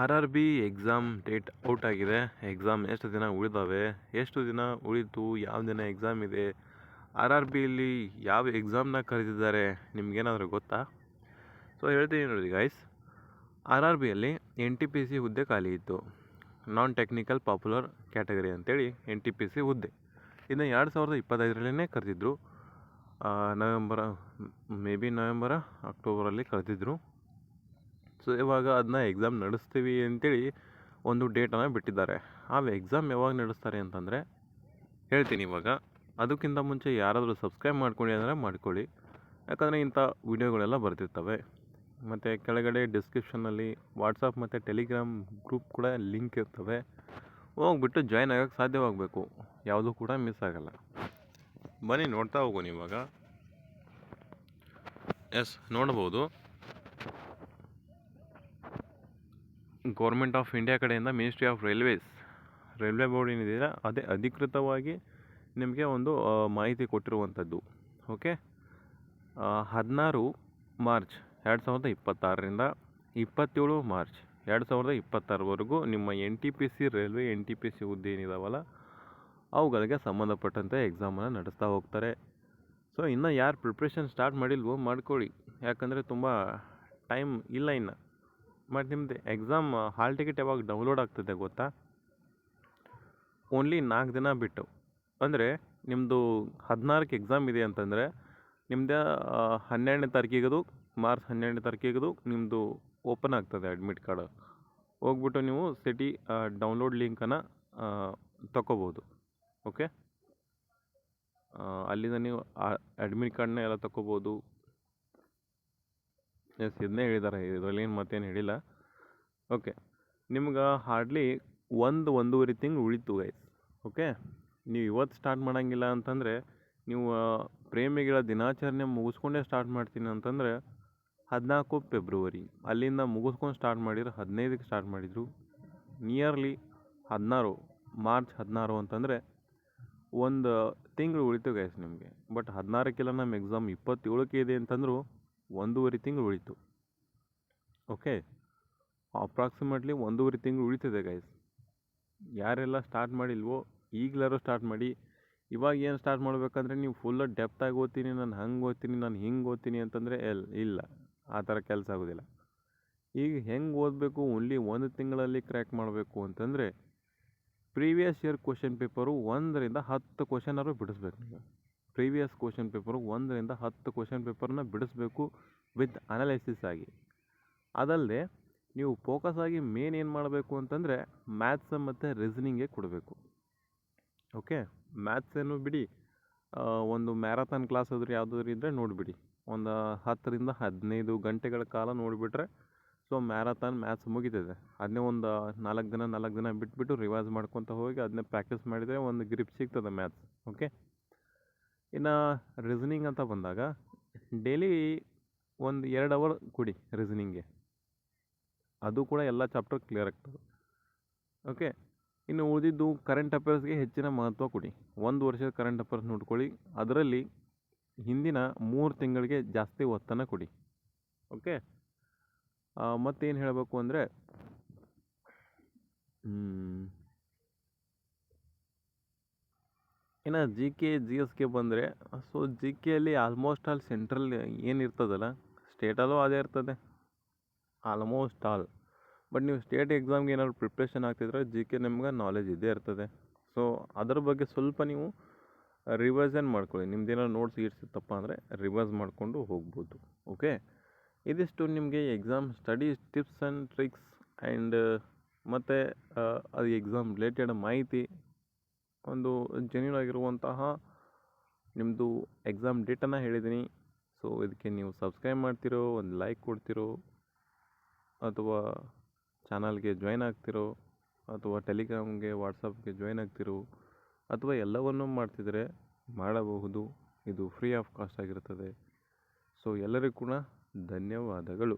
R R B exam date out ಆಗಿದೆ. Exam ಎಷ್ಟು ದಿನ ಉಳಿದಾವೆ? ಎಷ್ಟು ದಿನ ಉಳಿತು ಯಾವ ದಿನ ಎಕ್ಸಾಮ್ ಇದೆ? ಆರ್ ಆರ್ ಬಿಯಲ್ಲಿ ಯಾವ ಎಕ್ಸಾಮ್ನ ಕರೆದಿದ್ದಾರೆ? ನಿಮಗೇನಾದರೂ ಗೊತ್ತಾ? ಸೊ ಹೇಳ್ತೀನಿ ನೋಡಿ ಗೈಸ್ ಆರ್ ಆರ್ ಬಿಯಲ್ಲಿ ಎನ್ ಟಿ ಪಿ ಸಿ ಹುದ್ದೆ ಖಾಲಿ ಇತ್ತು. ನಾನ್ ಟೆಕ್ನಿಕಲ್ ಪಾಪ್ಯುಲರ್ ಕ್ಯಾಟಗರಿ ಅಂತೇಳಿ ಎನ್ ಟಿ ಪಿ ಸಿ ಹುದ್ದೆ. ಇದನ್ನು ಎರಡು ಸಾವಿರದ ಇಪ್ಪತ್ತೈದರಲ್ಲೇ ಕರೆದಿದ್ದರು ನವೆಂಬರ ಮೇ ಬಿ ನವೆಂಬರ, ಅಕ್ಟೋಬರಲ್ಲಿ ಕರೆದಿದ್ರು. ಸೊ, ಇವಾಗ ಅದನ್ನ ಎಕ್ಸಾಮ್ ನಡೆಸ್ತೀವಿ ಅಂತೇಳಿ ಒಂದು ಡೇಟನ್ನು ಬಿಟ್ಟಿದ್ದಾರೆ. ಆ ಎಕ್ಸಾಮ್ ಯಾವಾಗ ನಡೆಸ್ತಾರೆ ಅಂತಂದರೆ, ಹೇಳ್ತೀನಿ ಇವಾಗ. ಅದಕ್ಕಿಂತ ಮುಂಚೆ ಯಾರಾದರೂ ಸಬ್ಸ್ಕ್ರೈಬ್ ಮಾಡ್ಕೊಳ್ಳಿ ಅಂದರೆ ಮಾಡ್ಕೊಳ್ಳಿ. ಯಾಕಂದರೆ ಇಂಥ ವೀಡಿಯೋಗಳೆಲ್ಲ ಬರ್ತಿರ್ತವೆ. ಮತ್ತು ಕೆಳಗಡೆ ಡಿಸ್ಕ್ರಿಪ್ಷನಲ್ಲಿ ವಾಟ್ಸಪ್ ಮತ್ತು ಟೆಲಿಗ್ರಾಮ್ ಗ್ರೂಪ್ ಕೂಡ ಲಿಂಕ್ ಇರ್ತವೆ. ಹೋಗ್ಬಿಟ್ಟು ಜಾಯ್ನ್ ಆಗೋಕ್ಕೆ ಸಾಧ್ಯವಾಗಬೇಕು. ಯಾವುದೂ ಕೂಡ ಮಿಸ್ ಆಗೋಲ್ಲ. ಬನ್ನಿ ನೋಡ್ತಾ ಹೋಗೋಣ ಇವಾಗ. ಎಸ್ ನೋಡ್ಬೋದು. ಗೌರ್ಮೆಂಟ್ ಆಫ್ ಇಂಡಿಯಾ ಕಡೆಯಿಂದ ministry of railways, railway board ಏನಿದೆಯಲ್ಲ, ಅದೇ ಅಧಿಕೃತವಾಗಿ ನಿಮಗೆ ಒಂದು ಮಾಹಿತಿ ಕೊಟ್ಟಿರುವಂಥದ್ದು. ಓಕೆ? ಹದಿನಾರು ಮಾರ್ಚ್ ಎರಡು ಸಾವಿರದ ಇಪ್ಪತ್ತಾರರಿಂದ ಇಪ್ಪತ್ತೇಳು ಮಾರ್ಚ್ ಎರಡು ಸಾವಿರದ ಇಪ್ಪತ್ತಾರವರೆಗೂ ನಿಮ್ಮ N T P C, railway N T P C ಹುದ್ದೆ ಏನಿದಾವಲ್ಲ, ಅವುಗಳಿಗೆ ಸಂಬಂಧಪಟ್ಟಂತೆ ಎಕ್ಸಾಮನ್ನು ನಡೆಸ್ತಾ ಹೋಗ್ತಾರೆ. ಸೊ ಇನ್ನು ಯಾರು ಪ್ರಿಪ್ರೇಷನ್ ಸ್ಟಾರ್ಟ್ ಮಾಡಿಲ್ವೋ ಮಾಡ್ಕೊಳ್ಳಿ. ಯಾಕಂದರೆ ತುಂಬ ಟೈಮ್ ಇಲ್ಲ ಇನ್ನು. ಮತ್ತು ನಿಮ್ಮದು ಎಕ್ಸಾಮ್ ಹಾಲ್ ಟಿಕೆಟ್ ಯಾವಾಗ ಡೌನ್ಲೋಡ್ ಆಗ್ತದೆ ಗೊತ್ತಾ? ಓನ್ಲಿ ನಾಲ್ಕು ದಿನ ಬಿಟ್ಟು. ಅಂದರೆ ನಿಮ್ಮದು ಹದಿನಾರಕ್ಕೆ ಎಕ್ಸಾಮ್ ಇದೆ ಅಂತಂದರೆ ನಿಮ್ಮದೇ ಹನ್ನೆರಡನೇ ತಾರೀಕಿಗದು ಮಾರ್ಚ್ ಹನ್ನೆರಡನೇ ತಾರೀಕಿಗದು ನಿಮ್ಮದು ಓಪನ್ ಆಗ್ತದೆ ಅಡ್ಮಿಟ್ ಕಾರ್ಡ್ ಹೋಗ್ಬಿಟ್ಟು ನೀವು ಸಿಟಿ ಡೌನ್ಲೋಡ್ ಲಿಂಕನ್ನು ತಗೋಬೋದು ಓಕೆ ಅಲ್ಲಿಂದ ನೀವು ಅಡ್ಮಿಟ್ ಕಾರ್ಡ್ನ ಎಲ್ಲ ತಗೋಬೋದು ಎಸ್ ಇದನ್ನೇ ಹೇಳಿದ್ದಾರೆ. ಇದರಲ್ಲಿ ಏನು ಮತ್ತೇನು ಹೇಳಿಲ್ಲ. ಓಕೆ ನಿಮ್ಗೆ ಹಾರ್ಡ್ಲಿ ಒಂದು ಒಂದೂವರೆ ತಿಂಗಳು ಉಳಿತು ಗೈಸ್ ಓಕೆ ನೀವು ಇವತ್ತು ಸ್ಟಾರ್ಟ್ ಮಾಡೋಂಗಿಲ್ಲ ಅಂತಂದರೆ, ನೀವು ಪ್ರೇಮಿಗಳ ದಿನಾಚರಣೆ ಮುಗಿಸ್ಕೊಂಡೇ ಸ್ಟಾರ್ಟ್ ಮಾಡ್ತೀನಿ ಅಂತಂದರೆ, ಹದಿನಾಲ್ಕು ಫೆಬ್ರವರಿ ಅಲ್ಲಿಂದ ಮುಗಿಸ್ಕೊಂಡು ಸ್ಟಾರ್ಟ್ ಮಾಡಿದ್ರೆ ಹದಿನೈದಕ್ಕೆ ಸ್ಟಾರ್ಟ್ ಮಾಡಿದರು. ನಿಯರ್ಲಿ ಹದಿನಾರು ಮಾರ್ಚ್ ಹದಿನಾರು ಅಂತಂದರೆ, ಒಂದು ತಿಂಗಳು ಉಳಿತು ಗೈಸ್ ನಿಮಗೆ. ಬಟ್ ಹದಿನಾರಕ್ಕೆಲ್ಲ ನಮ್ಮ ಎಕ್ಸಾಮ್ ಇಪ್ಪತ್ತೇಳಕ್ಕೆ ಇದೆ ಅಂತಂದರೂ ಒಂದೂವರೆ ತಿಂಗಳು ಉಳಿತು. ಓಕೆ ಅಪ್ರಾಕ್ಸಿಮೇಟ್ಲಿ ಒಂದೂವರೆ ತಿಂಗಳು ಉಳಿತದೆ ಗೈಸ್ ಯಾರೆಲ್ಲ ಸ್ಟಾರ್ಟ್ ಮಾಡಿಲ್ವೋ, ಈಗಲಾರು ಸ್ಟಾರ್ಟ್ ಮಾಡಿ. ಇವಾಗ ಏನು ಸ್ಟಾರ್ಟ್ ಮಾಡಬೇಕಂದ್ರೆ ನೀವು ಫುಲ್ಲ ಡೆಪ್ತಾಗಿ ಓದ್ತೀನಿ, ನಾನು ಹಂಗೆ ಓದ್ತೀನಿ, ನಾನು ಹಿಂಗೆ ಓದ್ತೀನಿ ಅಂತಂದರೆ ಎಲ್, ಇಲ್ಲ. ಆ ಥರ ಕೆಲಸ ಆಗೋದಿಲ್ಲ. ಈಗ ಹೆಂಗೆ ಓದಬೇಕು ಓನ್ಲಿ ಒಂದು ತಿಂಗಳಲ್ಲಿ ಕ್ರ್ಯಾಕ್ ಮಾಡಬೇಕು ಅಂತಂದರೆ ಪ್ರೀವಿಯಸ್ ಇಯರ್ ಕ್ವಶನ್ ಪೇಪರು ಒಂದರಿಂದ ಹತ್ತು ಕ್ವಶನಾರು ಬಿಡಿಸ್ಬೇಕು ನೀವು. ಪ್ರೀವಿಯಸ್ ಕ್ವಶನ್ ಪೇಪರು ಒಂದರಿಂದ ಹತ್ತು ಕ್ವಶನ್ ಪೇಪರ್ನ ಬಿಡಿಸ್ಬೇಕು ವಿತ್ ಅನಾಲಿಸಿಸ್ ಆಗಿ. ಅದಲ್ಲದೆ ನೀವು ಫೋಕಸ್ ಆಗಿ ಮೇನ್ ಏನು ಮಾಡಬೇಕು ಅಂತಂದರೆ ಮ್ಯಾಥ್ಸ್ ಮತ್ತು ರೀಸನಿಂಗೇ ಕೊಡಬೇಕು. ಓಕೆ? ಮ್ಯಾಥ್ಸ್ ಏನು ಬಿಡಿ ಒಂದು ಮ್ಯಾರಥಾನ್ ಕ್ಲಾಸ್ ಆದರೂ ಯಾವುದಾದ್ರು ಇದ್ದರೆ ನೋಡಿಬಿಡಿ. ಒಂದು ಹತ್ತರಿಂದ ಹದಿನೈದು ಗಂಟೆಗಳ ಕಾಲ ನೋಡಿಬಿಟ್ರೆ ಸೊ ಮ್ಯಾರಥಾನ್ ಮ್ಯಾಥ್ಸ್ ಮುಗಿತದೆ. ಅದನ್ನೇ ಒಂದು ನಾಲ್ಕು ದಿನ ನಾಲ್ಕು ದಿನ ಬಿಟ್ಬಿಟ್ಟು ರಿವೈಸ್ ಮಾಡ್ಕೊತ ಹೋಗಿ ಅದನ್ನೇ ಪ್ರಾಕ್ಟೀಸ್ ಮಾಡಿದರೆ ಒಂದು ಗ್ರಿಪ್ ಸಿಗ್ತದೆ ಮ್ಯಾಥ್ಸ್. ಓಕೆ? ಇನ್ನು ರೀಸನಿಂಗ್ ಅಂತ ಬಂದಾಗ ಡೈಲಿ ಒಂದು ಎರಡು ಅವರ್ ಕೊಡಿ ರೀಸನಿಂಗ್ಗೆ ಅದು ಕೂಡ ಎಲ್ಲ ಚಾಪ್ಟರ್ ಕ್ಲಿಯರ್ ಆಗ್ತದೆ. ಓಕೆ ಇನ್ನು ಉಳಿದಿದ್ದು ಕರೆಂಟ್ ಅಫೇರ್ಸ್ಗೆ ಹೆಚ್ಚಿನ ಮಹತ್ವ ಕೊಡಿ. ಒಂದು ವರ್ಷದ ಕರೆಂಟ್ ಅಫೇರ್ಸ್ ನೋಡ್ಕೊಳ್ಳಿ. ಅದರಲ್ಲಿ ಹಿಂದಿನ ಮೂರು ತಿಂಗಳಿಗೆ ಜಾಸ್ತಿ ಒತ್ತನ್ನು ಕೊಡಿ. ಓಕೆ ಮತ್ತೇನು ಹೇಳಬೇಕು ಅಂದರೆ ಇನ್ನು ಜಿ ಕೆ ಜಿ ಎಸ್ಗೆ ಬಂದರೆ ಸೊ ಜಿ ಕೆಯಲ್ಲಿ ಆಲ್ಮೋಸ್ಟ್ ಆಲ್ ಸೆಂಟ್ರಲ್ ಏನಿರ್ತದಲ್ಲ ಸ್ಟೇಟಲ್ಲೂ ಅದೇ ಇರ್ತದೆ. ಆಲ್ಮೋಸ್ಟ್ ಆಲ್ ಬಟ್ ನೀವು ಸ್ಟೇಟ್ ಎಕ್ಸಾಮ್ಗೆ ಏನಾದ್ರು ಪ್ರಿಪ್ರೇಷನ್ ಆಗ್ತಿದ್ರೆ ಜಿ ಕೆ ನಿಮ್ಗೆ ನಾಲೆಜ್ ಇದೇ ಇರ್ತದೆ. ಸೊ ಅದ್ರ ಬಗ್ಗೆ ಸ್ವಲ್ಪ ನೀವು ರಿವೈಸನ್ ಮಾಡ್ಕೊಳ್ಳಿ. ನಿಮ್ದು ಏನಾದ್ರು ನೋಟ್ಸ್ ಇಡ್ಸಿತ್ತಪ್ಪ ಅಂದರೆ ರಿವೈಸ್ ಮಾಡಿಕೊಂಡು ಹೋಗ್ಬೋದು. ಓಕೆ ಇದಿಷ್ಟು ನಿಮಗೆ exam study tips and tricks and ಮತ್ತು ಅದು ಎಕ್ಸಾಮ್ ರಿಲೇಟೆಡ್ ಮಾಹಿತಿ ಒಂದು ಜೆನ್ಯೂನ್ ಆಗಿರುವಂತಹ ನಿಮ್ಮದು ಎಕ್ಸಾಮ್ ಡೇಟನ್ನು ಹೇಳಿದ್ದೀನಿ ಸೊ ಇದಕ್ಕೆ ನೀವು ಸಬ್ಸ್ಕ್ರೈಬ್ ಮಾಡ್ತಿರೋ, ಒಂದು ಲೈಕ್ ಕೊಡ್ತಿರೋ, ಅಥವಾ ಚಾನಲ್ಗೆ ಜಾಯ್ನ್ ಆಗ್ತಿರೋ, ಅಥವಾ ಟೆಲಿಗ್ರಾಮ್ಗೆ ವಾಟ್ಸಪ್ಗೆ ಜಾಯ್ನ್ ಆಗ್ತಿರೋ, ಅಥವಾ ಎಲ್ಲವನ್ನೂ ಮಾಡ್ತಿದ್ರೆ ಮಾಡಬಹುದು. ಇದು ಫ್ರೀ ಆಫ್ ಕಾಸ್ಟ್ ಆಗಿರುತ್ತದೆ ಸೊ ಎಲ್ಲರಿಗೂ ಕೂಡ ಧನ್ಯವಾದಗಳು.